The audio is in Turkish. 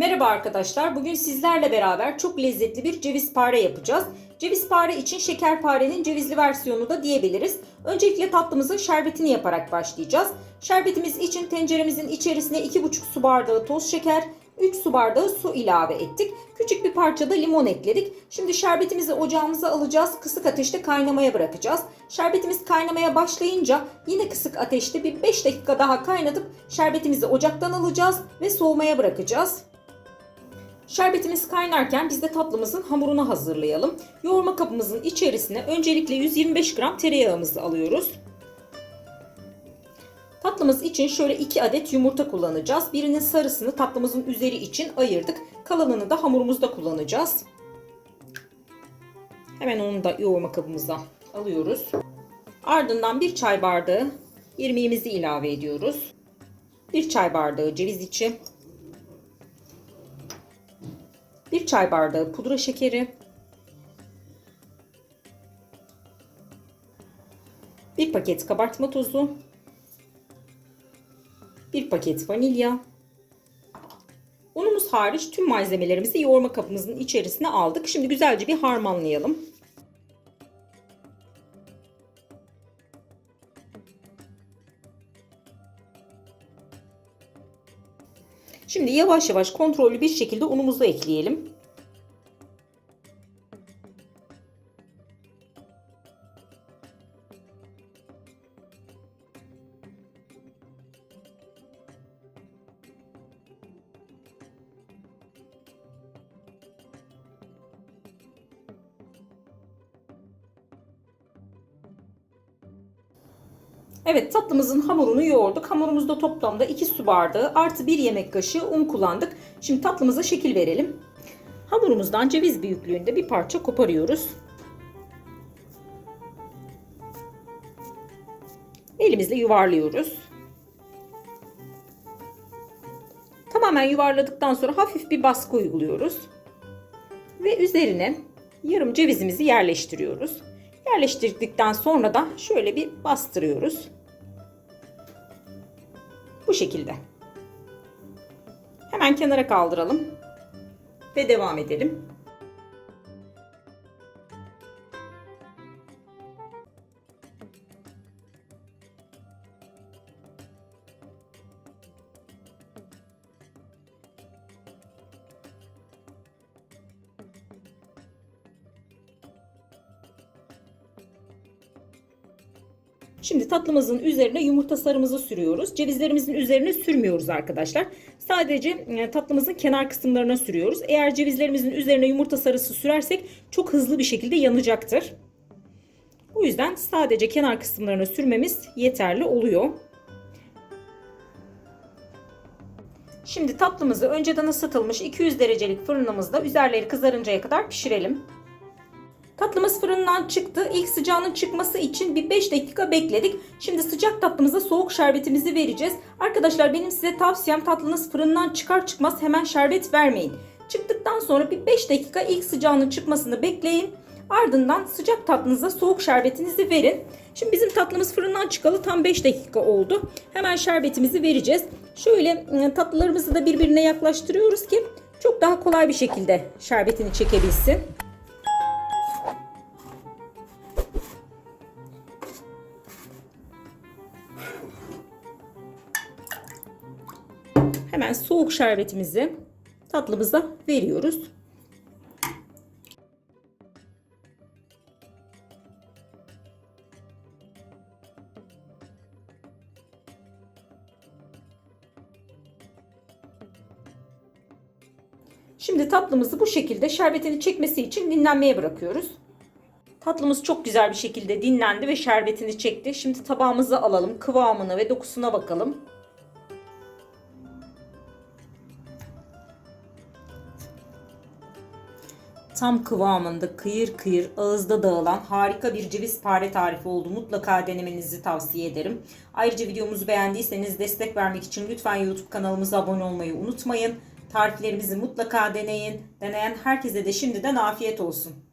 Merhaba arkadaşlar. Bugün sizlerle beraber çok lezzetli bir ceviz pare yapacağız. Ceviz pare için şekerparenin cevizli versiyonu da diyebiliriz. Öncelikle tatlımızın şerbetini yaparak başlayacağız. Şerbetimiz için tenceremizin içerisine 2,5 su bardağı toz şeker, 3 su bardağı su ilave ettik. Küçük bir parça da limon ekledik. Şimdi şerbetimizi ocağımıza alacağız. Kısık ateşte kaynamaya bırakacağız. Şerbetimiz kaynamaya başlayınca yine kısık ateşte bir 5 dakika daha kaynatıp şerbetimizi ocaktan alacağız ve soğumaya bırakacağız. Şerbetimiz kaynarken biz de tatlımızın hamurunu hazırlayalım. Yoğurma kabımızın içerisine öncelikle 125 gram tereyağımızı alıyoruz. Tatlımız için şöyle 2 adet yumurta kullanacağız. Birinin sarısını tatlımızın üzeri için ayırdık. Kalanını da hamurumuzda kullanacağız. Hemen onu da yoğurma kabımıza alıyoruz. Ardından bir çay bardağı irmiğimizi ilave ediyoruz. Bir çay bardağı ceviz içi. Çay bardağı pudra şekeri. Bir paket kabartma tozu. Bir paket vanilya. Unumuz hariç tüm malzemelerimizi yoğurma kabımızın içerisine aldık. Şimdi güzelce bir harmanlayalım. Şimdi yavaş yavaş kontrollü bir şekilde unumuzu ekleyelim. Evet tatlımızın hamurunu yoğurduk. Hamurumuzda toplamda 2 su bardağı artı 1 yemek kaşığı un kullandık. Şimdi tatlımıza şekil verelim. Hamurumuzdan ceviz büyüklüğünde bir parça koparıyoruz. Elimizle yuvarlıyoruz. Tamamen yuvarladıktan sonra hafif bir baskı uyguluyoruz. Ve üzerine yarım cevizimizi yerleştiriyoruz. Yerleştirdikten sonra da şöyle bir bastırıyoruz. Bu şekilde. Hemen kenara kaldıralım. Ve devam edelim. Şimdi tatlımızın üzerine yumurta sarımızı sürüyoruz. Cevizlerimizin üzerine sürmüyoruz arkadaşlar. Sadece e, tatlımızın kenar kısımlarına sürüyoruz. Eğer cevizlerimizin üzerine yumurta sarısı sürersek çok hızlı bir şekilde yanacaktır. Bu yüzden sadece kenar kısımlarına sürmemiz yeterli oluyor. Şimdi tatlımızı önceden ısıtılmış 200 derecelik fırınımızda üzerleri kızarıncaya kadar pişirelim. Tatlımız fırından çıktı. İlk sıcağının çıkması için bir 5 dakika bekledik. Şimdi sıcak tatlımıza soğuk şerbetimizi vereceğiz. Arkadaşlar benim size tavsiyem tatlınız fırından çıkar çıkmaz hemen şerbet vermeyin. Çıktıktan sonra bir 5 dakika ilk sıcağının çıkmasını bekleyin. Ardından sıcak tatlınıza soğuk şerbetinizi verin. Şimdi bizim tatlımız fırından çıkalı tam 5 dakika oldu. Hemen şerbetimizi vereceğiz. Şöyle ıı, tatlılarımızı da birbirine yaklaştırıyoruz ki çok daha kolay bir şekilde şerbetini çekebilsin. Hemen soğuk şerbetimizi tatlımıza veriyoruz. Şimdi tatlımızı bu şekilde şerbetini çekmesi için dinlenmeye bırakıyoruz. Tatlımız çok güzel bir şekilde dinlendi ve şerbetini çekti. Şimdi tabağımızı alalım. Kıvamına ve dokusuna bakalım. tam kıvamında kıyır kıyır ağızda dağılan harika bir ceviz pare tarifi oldu. Mutlaka denemenizi tavsiye ederim. Ayrıca videomuzu beğendiyseniz destek vermek için lütfen YouTube kanalımıza abone olmayı unutmayın. Tariflerimizi mutlaka deneyin. Deneyen herkese de şimdiden afiyet olsun.